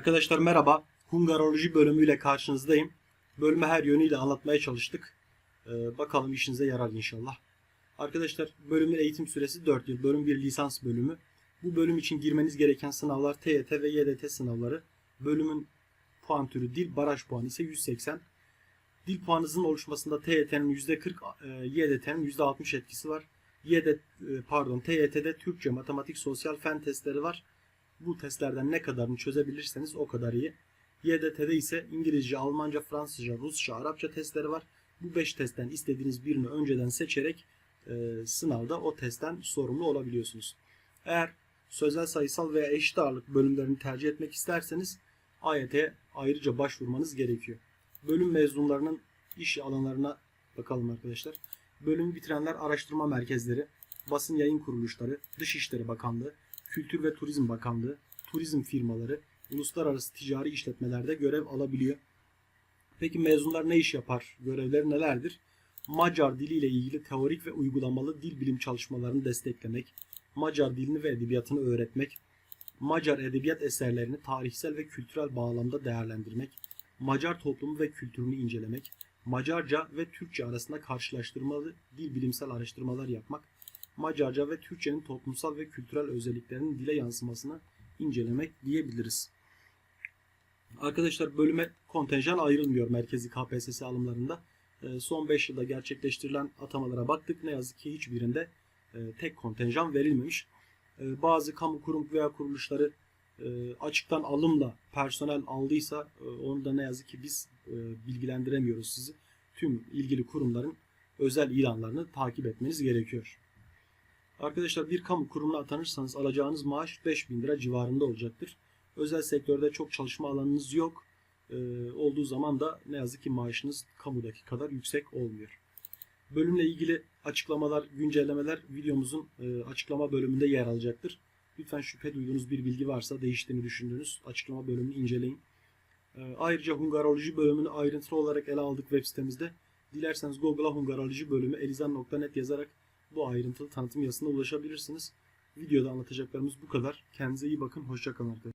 Arkadaşlar merhaba. Hungaroloji bölümüyle karşınızdayım. Bölümü her yönüyle anlatmaya çalıştık. Ee, bakalım işinize yarar inşallah. Arkadaşlar bölümün eğitim süresi 4 yıl. Bölüm bir lisans bölümü. Bu bölüm için girmeniz gereken sınavlar TYT ve YDT sınavları. Bölümün puan türü dil, baraj puanı ise 180. Dil puanınızın oluşmasında TYT'nin %40, e, YDT'nin %60 etkisi var. YD, e, pardon TYT'de Türkçe, matematik, sosyal fen testleri var. Bu testlerden ne kadarını çözebilirseniz o kadar iyi. YDT'de ise İngilizce, Almanca, Fransızca, Rusça, Arapça testleri var. Bu 5 testten istediğiniz birini önceden seçerek e, sınavda o testten sorumlu olabiliyorsunuz. Eğer sözel sayısal veya eşit ağırlık bölümlerini tercih etmek isterseniz AYT'ye ayrıca başvurmanız gerekiyor. Bölüm mezunlarının iş alanlarına bakalım arkadaşlar. Bölümü bitirenler araştırma merkezleri, basın yayın kuruluşları, Dışişleri Bakanlığı, Kültür ve Turizm Bakanlığı, turizm firmaları, uluslararası ticari işletmelerde görev alabiliyor. Peki mezunlar ne iş yapar? Görevleri nelerdir? Macar diliyle ilgili teorik ve uygulamalı dil bilim çalışmalarını desteklemek, Macar dilini ve edebiyatını öğretmek, Macar edebiyat eserlerini tarihsel ve kültürel bağlamda değerlendirmek, Macar toplumu ve kültürünü incelemek, Macarca ve Türkçe arasında karşılaştırmalı dil bilimsel araştırmalar yapmak, Macarca ve Türkçenin toplumsal ve kültürel özelliklerinin dile yansımasını incelemek diyebiliriz. Arkadaşlar bölüme kontenjan ayrılmıyor merkezi KPSS alımlarında. Ee, Son 5 yılda gerçekleştirilen atamalara baktık. Ne yazık ki hiçbirinde e, tek kontenjan verilmemiş. Ee, Bazı kamu kurum veya kuruluşları e, açıktan alımla personel aldıysa e, onu da ne yazık ki biz bilgilendiremiyoruz sizi. Tüm ilgili kurumların özel ilanlarını takip etmeniz gerekiyor. Arkadaşlar bir kamu kurumuna atanırsanız alacağınız maaş 5000 lira civarında olacaktır. Özel sektörde çok çalışma alanınız yok. Ee, olduğu zaman da ne yazık ki maaşınız kamudaki kadar yüksek olmuyor. Bölümle ilgili açıklamalar, güncellemeler videomuzun e, açıklama bölümünde yer alacaktır. Lütfen şüphe duyduğunuz bir bilgi varsa değiştiğini düşündüğünüz açıklama bölümünü inceleyin. Ee, ayrıca Hungaroloji bölümünü ayrıntılı olarak ele aldık web sitemizde. Dilerseniz Google'a Hungaroloji bölümü elizan.net yazarak bu ayrıntılı tanıtım yazısına ulaşabilirsiniz. Videoda anlatacaklarımız bu kadar. Kendinize iyi bakın. Hoşçakalın arkadaşlar.